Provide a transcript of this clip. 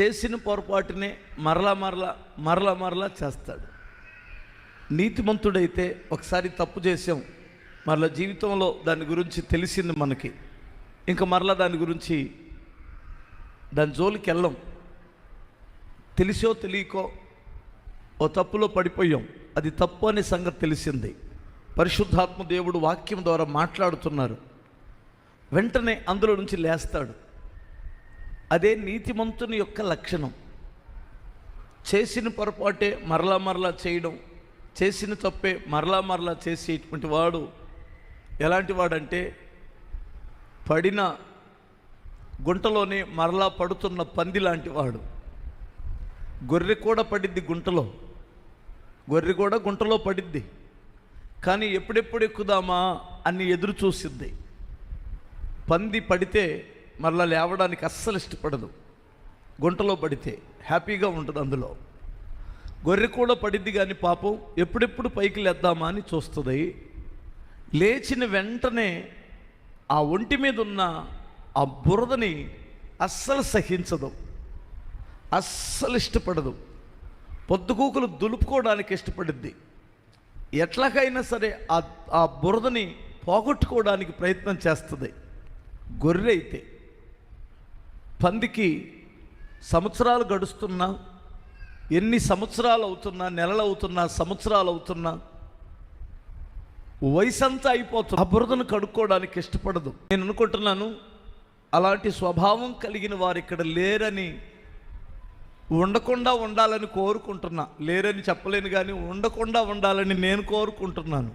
చేసిన పొరపాటునే మరలా మరలా మరలా మరలా చేస్తాడు. నీతిమంతుడైతే ఒకసారి తప్పు చేసాం మరలా జీవితంలో దాని గురించి తెలిసింది మనకి. ఇంకా మరలా దాని గురించి దాని జోలికి వెళ్ళం. తెలిసో తెలియకో ఓ తప్పులో పడిపోయాం. అది తప్పు అనే సంగతి తెలిసింది. పరిశుద్ధాత్మ దేవుడు వాక్యం ద్వారా మాట్లాడుతున్నారు. వెంటనే అందులో నుంచి లేస్తాడు. అదే నీతిమంతుని యొక్క లక్షణం. చేసిన పొరపాటే మరలా మరలా చేయడం చేసిన తప్పే మరలా మరలా చేసేటువంటి వాడు ఎలాంటి వాడంటే పడిన గుంటలోనే మరలా పడుతున్న పంది లాంటి వాడు. గొర్రె కూడా పడిద్ది గుంటలో. గొర్రె కూడా గుంటలో పడిద్ది. కానీ ఎప్పుడెప్పుడు ఎక్కుదామా అని ఎదురు చూసిద్ది. పంది పడితే మరలా లేవడానికి అస్సలు ఇష్టపడదు. గుంటలో పడితే హ్యాపీగా ఉంటుంది అందులో. గొర్రె కూడా పడిద్ది కానీ పాపం ఎప్పుడెప్పుడు పైకి లేద్దామా అని చూస్తుంది. లేచిన వెంటనే ఆ ఒంటి మీద ఉన్న ఆ బురదని అస్సలు సహించదు. అస్సలు ఇష్టపడదు. పొద్దుకూకులు దులుపుకోవడానికి ఇష్టపడిద్ది. ఎట్లాగైనా సరే ఆ ఆ బురదని పోగొట్టుకోవడానికి ప్రయత్నం చేస్తుంది. గొర్రె అయితే. పందికి సంవత్సరాలు గడుస్తున్నా ఎన్ని సంవత్సరాలు అవుతున్నా నెలలు అవుతున్నా సంవత్సరాలు అవుతున్నా వయసంతా అయిపోతుంది ఆ బురదను కడుక్కోవడానికి ఇష్టపడదు. నేను అనుకుంటున్నాను అలాంటి స్వభావం కలిగిన వారు ఇక్కడ లేరని ఉండకుండా ఉండాలని కోరుకుంటున్నా. లేరని చెప్పలేను కానీ ఉండకుండా ఉండాలని నేను కోరుకుంటున్నాను.